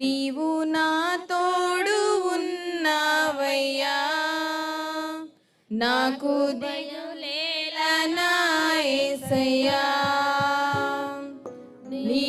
నీవు నా తోడు ఉన్నావయ్యా. నాకు దిగులేలా నాయసయ్యా నీ